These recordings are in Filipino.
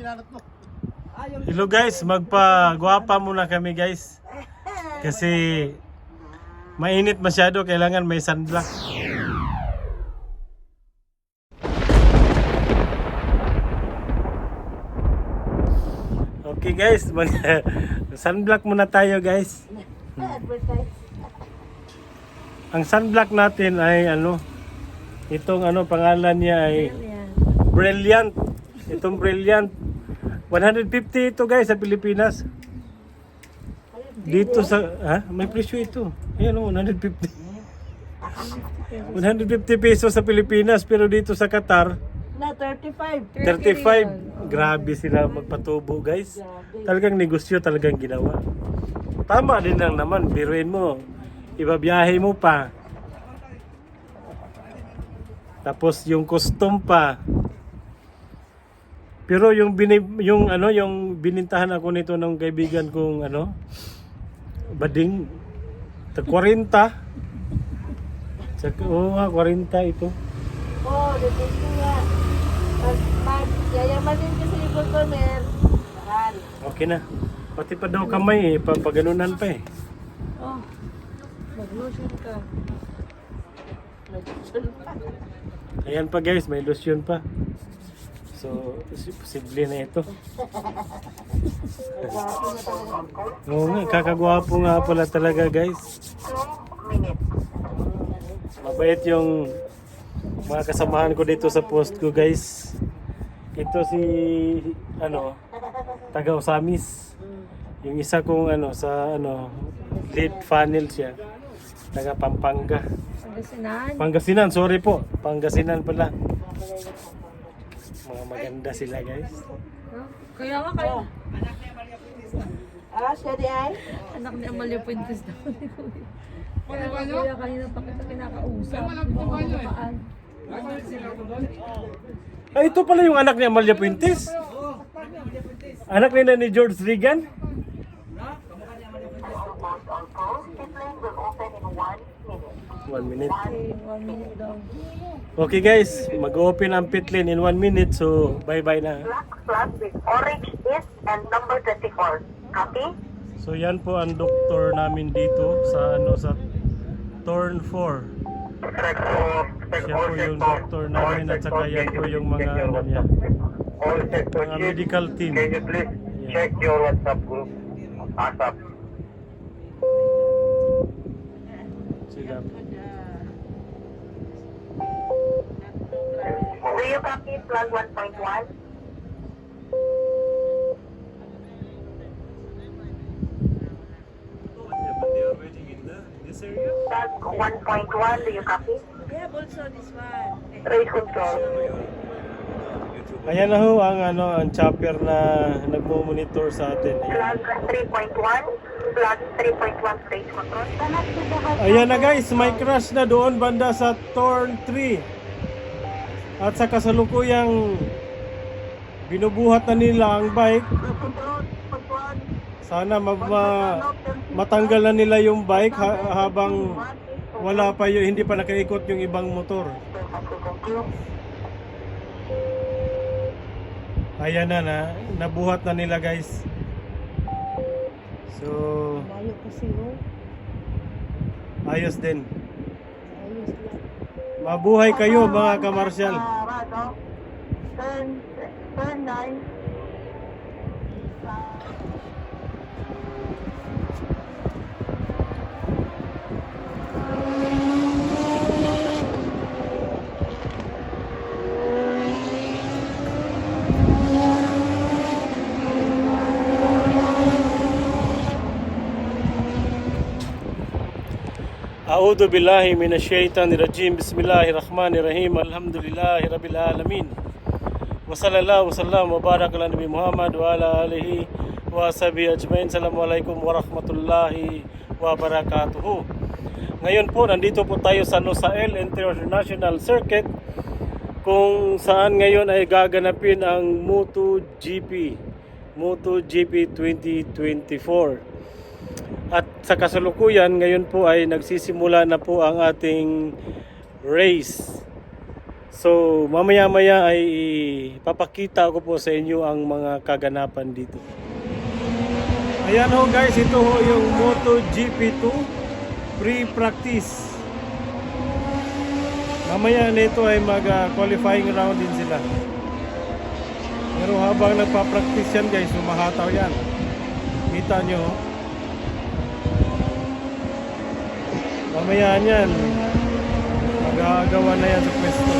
pinanat mo. Hello guys, magpa-guwapa muna kami guys. Kasi mainit masyado, kailangan may sunblock. Okay guys, mag sunblock muna tayo guys. Ang sunblock natin ay ano, itong ano pangalan niya ay. Brilliant. Itong Brilliant. 150 ito guys sa Pilipinas. Dito sa, ha? May presyo ito. Ayan o, 150. 150 pesos sa Pilipinas pero dito sa Qatar, Na 35. 35. Grabe sila magpatubo guys. Talagang negosyo talagang ginawa. Tama din lang naman, biruin mo. Ibabiyahe mo pa. Tapos yung custom pa. Pero yung bini, yung ano yung binintahan ako nito ng kaibigan kong ano bading ta 40 Tsaka, oo nga, 40 ito. Oh, dito nga. Pag mag, yayaman din kasi yung customer. Mahal. Okay na. Pati pa daw kamay eh, papaganunan pa eh. Oh, mag-lotion ka. Mag-lotion pa. Ayan pa guys, may lotion pa. So, si- posible na ito. Oo nga, kakagwapo nga pala talaga guys. Mabait yung mga kasamahan ko dito sa post ko guys. Ito si, ano, taga Osamis. Yung isa kong ano, sa ano, lead funnel siya. Taga Pampanga. Pangasinan. Pangasinan, sorry po. Pangasinan pala maganda sila guys. Kaya nga kayo. Ah, siya di ay? Anak ni Amalia Puentes daw. Kaya nga kaya kanina pa kita kinakausap. Baka makaan. Ay, ito pala yung anak ni Amalia Puentes. Anak nila ni George Regan. 1 minute. Okay guys, mag-open ang pitlin in 1 minute. So, bye-bye na. Black with orange is and number 24. Copy? So, yan po ang doktor namin dito sa ano sa turn 4. Siya po yung doktor namin at saka yan po yung mga ano niya. Mga medical team. Can you please check your WhatsApp group? WhatsApp. Sige. Do you copy plug 1.1? Plug 1.1, do you copy? We have also this one. Control. Ayan na ho ang ano ang chopper na nagmo-monitor sa atin. Plug 3.1, plug 3.1 raise control. Ayan na guys, may crash na doon banda sa Torn 3. At sa kasalukuyang binubuhat na nila ang bike. Sana ma- ma- matanggal na nila yung bike ha- habang wala pa yung hindi pa nakaikot yung ibang motor. Ayan na na, nabuhat na nila guys. So, ayos din. Mabuhay kayo mga kamarsyal. Turn, turn 9. أعوذ بالله من الشيطان الرجيم بسم الله الرحمن الرحيم الحمد لله رب العالمين وصلى الله وسلم وبارك على نبي محمد وعلى آله وصحبه أجمعين السلام عليكم ورحمة الله وبركاته Ngayon po, nandito po tayo sa Nosael International Circuit kung saan ngayon ay gaganapin ang MotoGP MotoGP 2024 at sa kasalukuyan, ngayon po ay nagsisimula na po ang ating race. So, mamaya-maya ay papakita ko po sa inyo ang mga kaganapan dito. Ayan ho guys, ito ho yung MotoGP2 pre-practice. Mamaya nito ay mag-qualifying round din sila. Pero habang nagpa-practice yan guys, humahataw yan. Kita nyo. oh. Mamaya yan, magagawa na yan sa pwesto.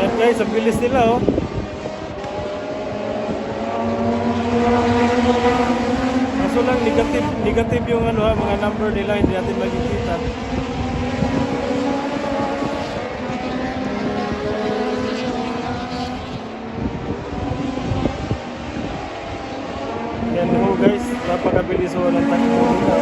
Yan guys, ang bilis nila oh. Kaso lang negative, negative yung ano ha, mga number nila hindi natin makikita. Yan ho guys, napakabilis ho ng takbo nila.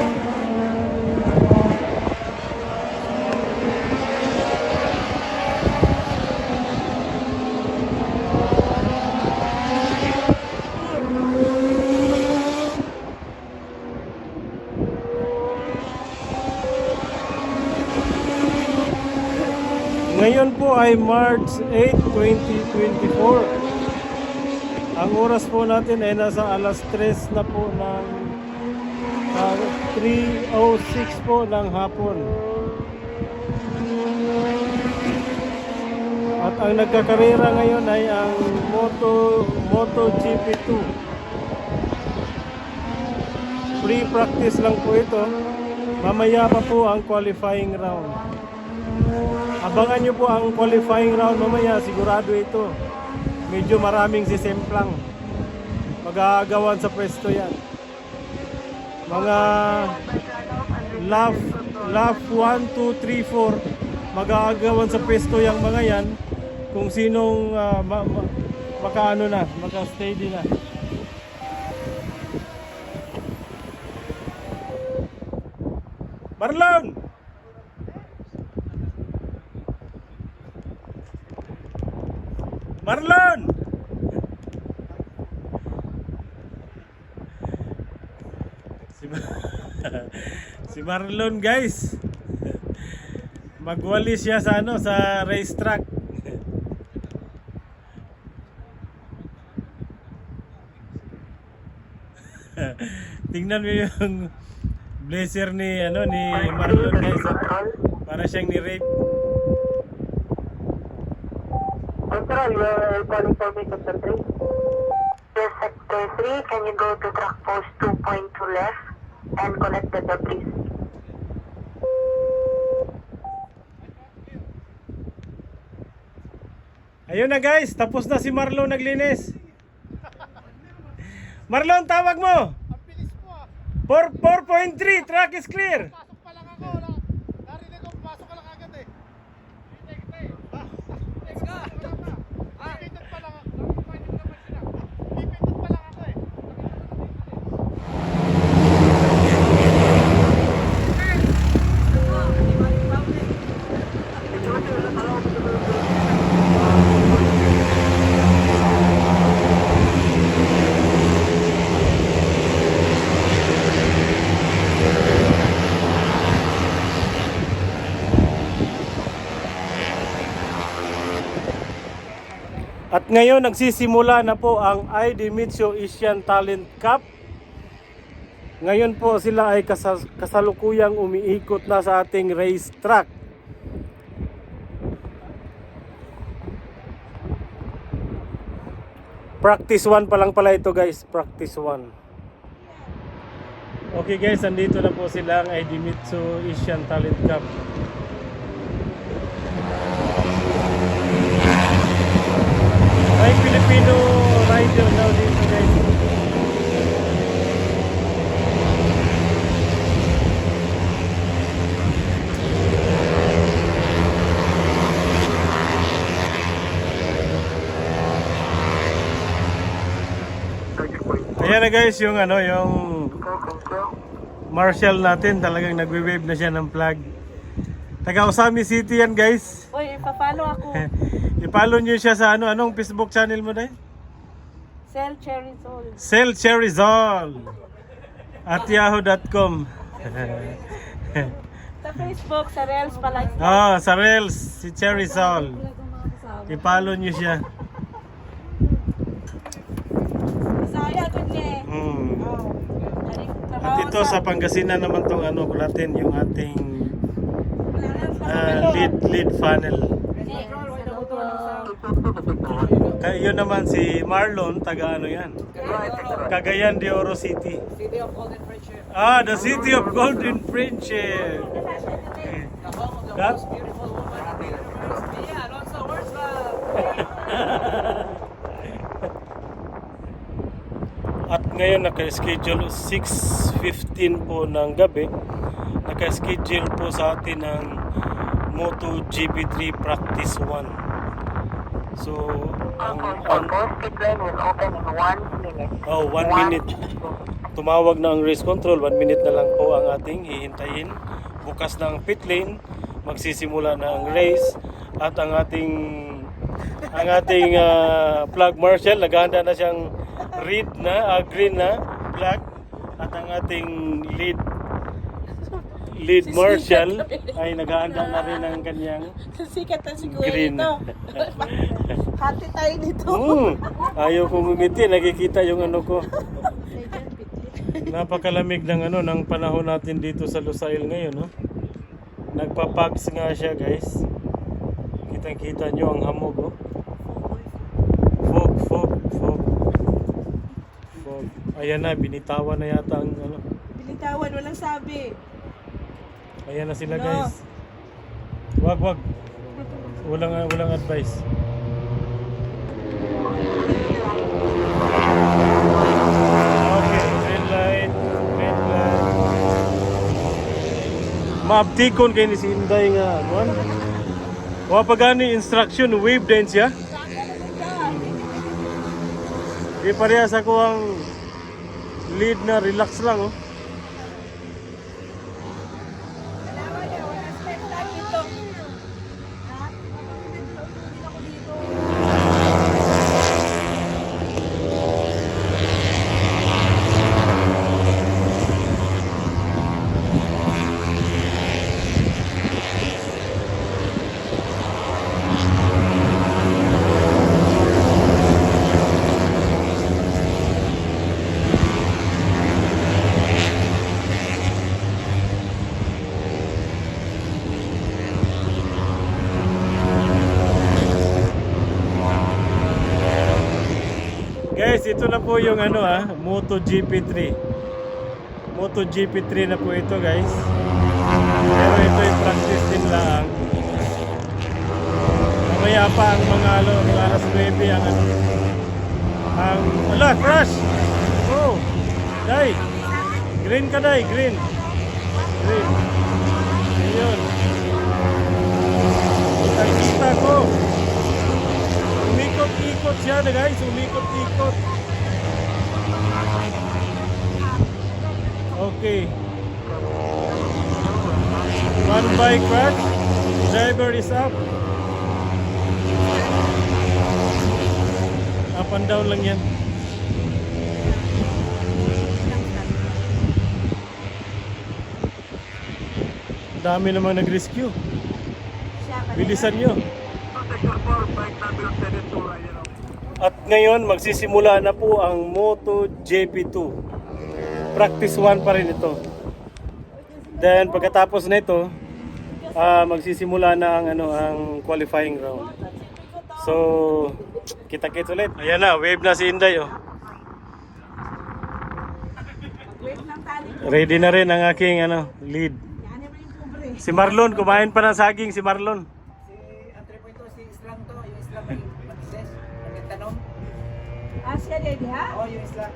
Ngayon po ay March 8, 2024. Ang oras po natin ay nasa alas 3 na po ng ah, 3.06 po ng hapon. At ang nagkakarera ngayon ay ang Moto Moto GP2. Free practice lang po ito. Mamaya pa po ang qualifying round. Abangan nyo po ang qualifying round mamaya, sigurado ito. Medyo maraming sisemplang. Magagawan sa pwesto yan. Mga lap, lap 1, 2, 3, 4, magagawan sa pwesto yung mga yan kung sinong ah, ma, ma, makaano na, maka-steady na. Marlon! Marlon! Si, Ma- si Marlon guys. Magwali siya sa ano sa racetrack. Tingnan mo yung blazer ni ano ni Marlon guys. Para siyang ni rape. Control, you're calling for me, Sector 3. Yes, Sector 3, can you go to track post 2.2 left and collect the debris? Ayun na guys, tapos na si Marlon naglinis. Marlon, tawag mo. Ang bilis mo ah. 4.3, track is clear. Pasok pa lang ako, wala. Narinig ko, pasok ka lang agad eh. Hindi, hindi. Let's go. Ah, pipindot pa lang ako. Pwede mo naman sila. Pipindot pa lang ako eh. Ngayon nagsisimula na po ang ID Mitsu Asian Talent Cup. Ngayon po sila ay kasas- kasalukuyang umiikot na sa ating race track. Practice 1 pa lang pala ito guys, practice 1. Okay guys, andito na po sila ang ID Mitsu Asian Talent Cup. May Filipino rider daw dito guys. Ayan na guys yung ano yung Marshall natin talagang nagwe-wave na siya ng flag. Taga Osami City yan guys. Uy, papalo ako. I-follow nyo siya sa ano anong Facebook channel mo dai? Sell cherry soul. Sell Cherizol at yahoo.com Sa Facebook, sa Reels pala. Ah, sa Reels, si Cherry Sol. Ipalo niyo siya. Bisaya ko niya. Oh. At ito sa Pangasinan naman tong ano natin, yung ating ah, lead lead funnel. Kaya yun naman si Marlon, taga ano yan? Cagayan de Oro City. City of Golden Friendship. Ah, the city of golden friendship. The home of the That- most beautiful woman in the universe. Mia Alonso. At ngayon naka-schedule 6.15 po ng gabi. Naka-schedule po sa atin ng Moto GP3 Practice 1. So, ang, ang Both pit lane will open in one minute. oh, one minute. Tumawag na ang race control, one minute na lang po ang ating hihintayin. Bukas na ang pit lane, magsisimula na ang race at ang ating ang ating ah, flag marshal naghahanda na siyang red na, ah, green na flag at ang ating lead lead marshal ay naghahanda na rin ng kanyang Sikat na si Kuya green. dito. Hati tayo dito. Mm, ayaw kong umiti, nakikita yung ano ko. Napakalamig ng ano ng panahon natin dito sa Lusail ngayon, no? Nagpapags nga siya, guys. Kitang-kita nyo ang hamog, oh. Fog, fog, fog. Fog. Ayan na, binitawan na yata ang ano. Binitawan, walang sabi. Ayan na sila, No. guys. Wag, wag. Walang walang advice. Okay, red light, red light. Maabtikon kay ni si Inday nga, kuan. Wa pa gani instruction wave dance ya. Di parehas ako ang lead na relax lang oh. Guys, ito na po yung ano ah, Moto GP3. Moto GP3 na po ito guys. Pero ito yung practice din lang. Mamaya pa ang mga mga alas 9 ang ano. Ang, ala, crash! Oh! Dai! Green ka dai, green. Green. Ayun. Kita ko. Umikot-ikot siya na guys, umikot-ikot. Okay. One bike crash. Driver is up. Up and down lang yan. Dami namang nag-rescue. Bilisan nyo. At ngayon, magsisimula na po ang Moto GP2. Practice 1 pa rin ito. Then pagkatapos nito, ah magsisimula na ang ano ang qualifying round. So, kita-kits ulit. Ayan na, wave na si Inday oh. Ready na rin ang aking ano, lead. Si Marlon, kumain pa ng saging si Marlon. Ang 3.2 si Islam to, yung Islam ay mag-ses, nagtanong. Ah, siya din ha? Oo, yung Islam.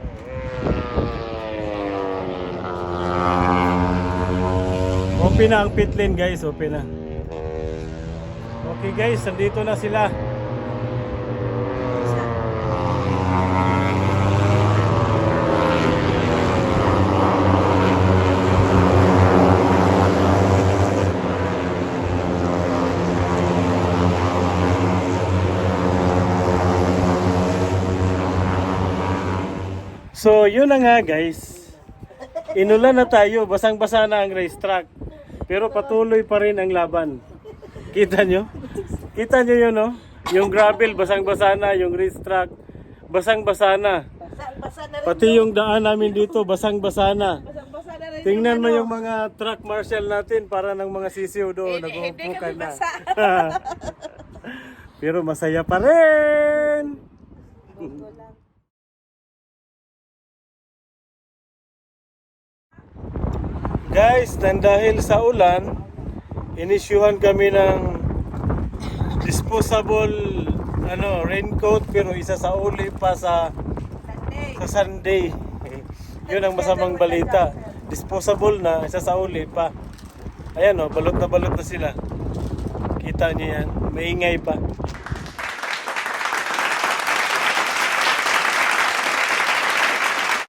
Open na ang pit lane guys, open na. Okay guys, nandito na sila. So, yun na nga guys. Inulan na tayo, basang-basa na ang racetrack. Pero patuloy pa rin ang laban. Kita nyo? Kita nyo yun, no? Yung gravel, basang-basa na. Yung racetrack, basang-basa na. Pati yung daan namin dito, basang-basa na. Tingnan mo yung mga truck marshal natin para ng mga sisiw doon. Hindi- kami na. Pero masaya pa rin. Guys, nang dahil sa ulan, inisyuhan kami ng disposable ano, raincoat pero isa sa uli pa sa sa Sunday. Yun ang masamang balita. Disposable na, isa sa uli pa. Ayan o, balot na balot na sila. Kita niyo yan, maingay pa.